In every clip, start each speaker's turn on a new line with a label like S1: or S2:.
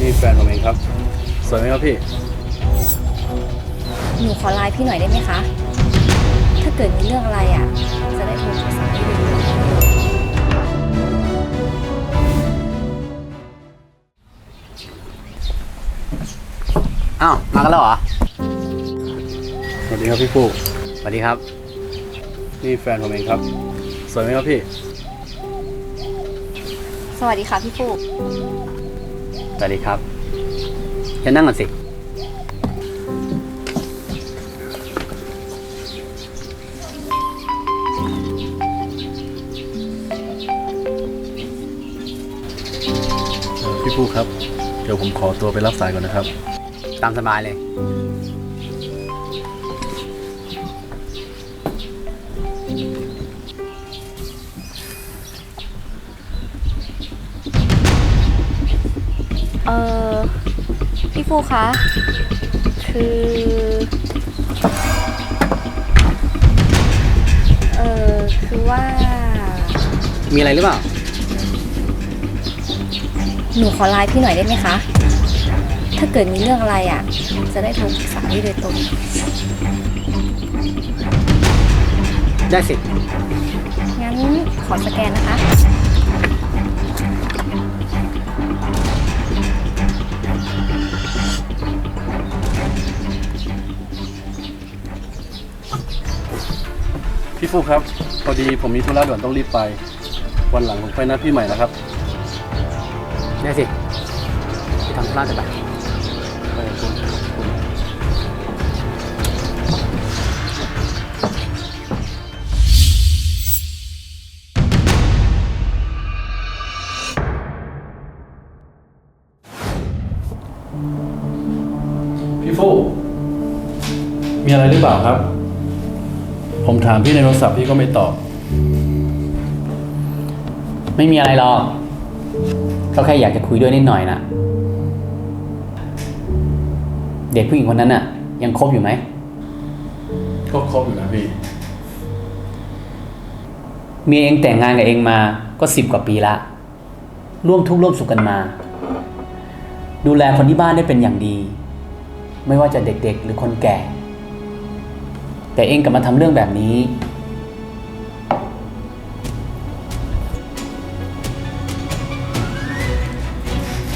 S1: นี่แฟนผมเองครับ สวยไหมครับพี่
S2: หนูขอไลน์พี่หน่อยได้ไหมคะ ถ้าเกิดมีเรื่องอะไรอะ จะได้โทรประสานพี่เลย
S3: อ้าว มากันแล้วเหรอ
S1: สวัสดีครับพี่ฟูก
S3: สวัสดีครับ
S1: นี่แฟนผมเองครับ สวยไหมครับพี่
S2: สวัสดีค่ะพี่ฟูก
S3: สวัสดีครับ จะนั่งก่อนสิ
S1: พี่ฟูกครับ เดี๋ยวผมขอตัวไปรับสายก่อนนะครับ
S3: ตามสบายเลย
S2: พี่ฟูกคะ คือ เออคือว่า
S3: มีอะไรหรือเปล่า
S2: หนูขอไลน์พี่หน่อยได้ไหมคะ ถ้าเกิดมีเรื่องอะไรอะ จะได้โทรปรึกษาพี่โดยตรง
S3: ได้สิ
S2: งั้นขอสแกนนะคะ
S1: ฟูกครับ พอดีผมมีธุระด่วนต้องรีบไป วันหลังผมไปนัดพี่ใหม่นะครับ
S3: ได้สิไปทำธุระจะไป
S1: ไปกับคุณคุณพี่ฟูกมีอะไรหรือเปล่าครับ ผมถามพี่ในโทรศัพท์พี่ก็ไม่ตอบ
S3: ไม่มีอะไรหรอก ก็แค่อยากจะคุยด้วยนิดหน่อยนะเด็กผู้หญิงคนนั้นน่ะ ยังคบอยู่ไหม
S1: ก็ครบอยู่นะพี่
S3: เมียเองแต่งงานกับเองมาก็สิบกว่าปีละ ร่วมทุกข์ร่วมสุขกันมา ดูแลคนที่บ้านได้เป็นอย่างดี ไม่ว่าจะเด็กๆ หรือคนแก่ แต่เองกลับมาทำเรื่องแบบนี้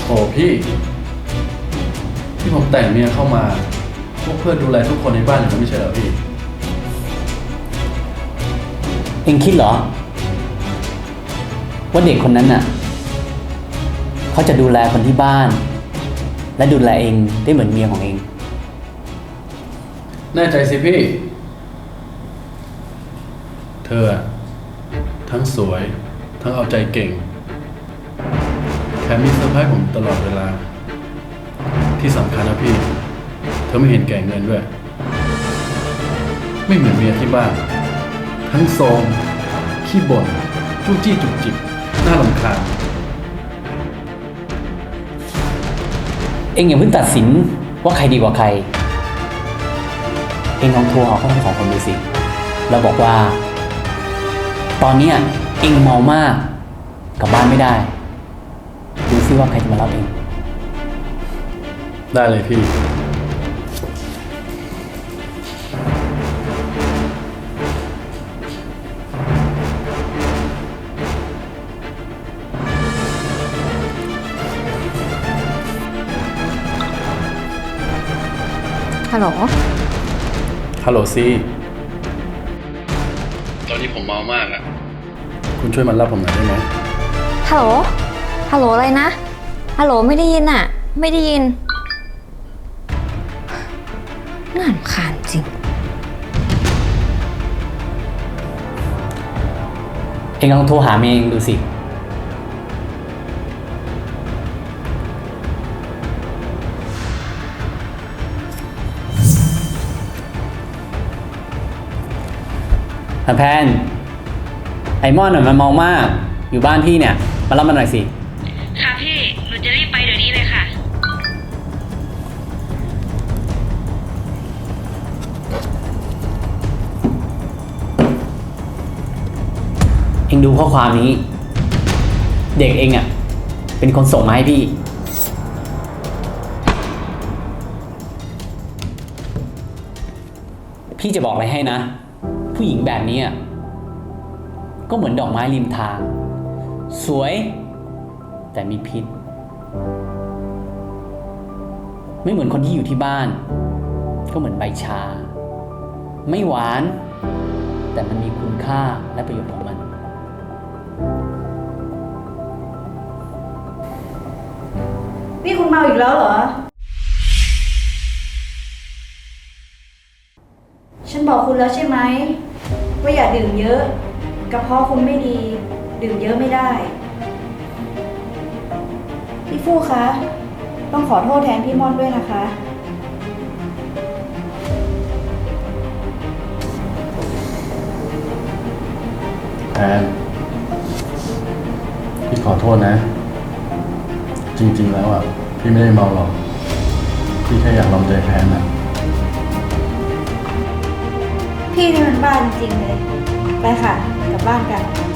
S1: โอ้พี่ ที่ผมแต่งเมียเข้ามา พวกเพื่อดูแลทุกคนในบ้านอย่างนั้นไม่ใช่เหรอพี่
S3: เองคิดเหรอ ว่าเด็กคนนั้นน่ะ เขาจะดูแลคนที่บ้าน และดูแลเองได้เหมือนเมียของเอง
S1: แน่ใจสิพี่ เธอ ทั้งสวย ทั้งเอาใจเก่งแถมมีเซอร์ไพรส์ผมตลอดเวลา ที่สำคัญนะพี่ เธอไม่เห็นแก่เงินด้วย ไม่เหมือนเมียที่บ้าน ทั้งโซมขี้บ่นจู้จี้จุกจิกน่ารำคาญ
S3: เองอย่าเพิ่งตัดสินว่าใครดีกว่าใคร เองลองโทรหาขาทั้งสองคนดูสิ แล้วบอกว่า ตอนเนี้ยเองเมามากกลับบ้านไม่ได้ ดูซิว่าใครจะมารับเอง
S1: ได้เลยพี่
S2: ฮัลโหล
S1: ฮัลโหลซีตอนนี้ผมเมามากอะ คุณช่วยมารับผมหน่อยได้ไหม
S2: ฮัลโหล ฮัลโหลอะไรนะ ฮัลโหลไม่ได้ยินอะไม่ได้ยิน น่ารำคาญจริง
S3: เองลองโทรหาเมย์เองดูสิ แพน ไอ้มอนน่ยมันมองมาก อยู่บ้านพี่เนี่ย มารับมันหน่อยสิ
S4: ค่ะพี่ หนูจะรีบไปเดี๋ยวนี้เลยค่ะ
S3: เองดูข้อความนี้ เด็กเองอะ เป็นคนส่งมาให้พี่ พี่จะบอกอะไรให้นะ ผู้หญิงแบบนี้อะ ก็เหมือนดอกไม้ริมทาง สวย แต่มีพิษ ไม่เหมือนคนที่อยู่ที่บ้าน ก็เหมือนใบชา ไม่หวาน แต่มันมีคุณค่าและประโยชน์ของมัน
S5: นี่คุณเมาอีกแล้วเหรอ ฉันบอกคุณแล้วใช่ไหมว่าอย่าดื่มเยอะ กระเพาะคุณไม่ดี ดื่มเยอะไม่ได้ พี่ฟู่คะ ต้องขอโทษแทนพี่ม่อนด้วยนะคะ
S1: แทนพี่ขอโทษนะ จริง ๆ แล้วอะ พี่ไม่ได้เมาหรอก พี่แค่อยากลองใจแทนอะ
S5: พี่นี่มันบ้าจริงๆเลย ไปค่ะ กลับบ้านกัน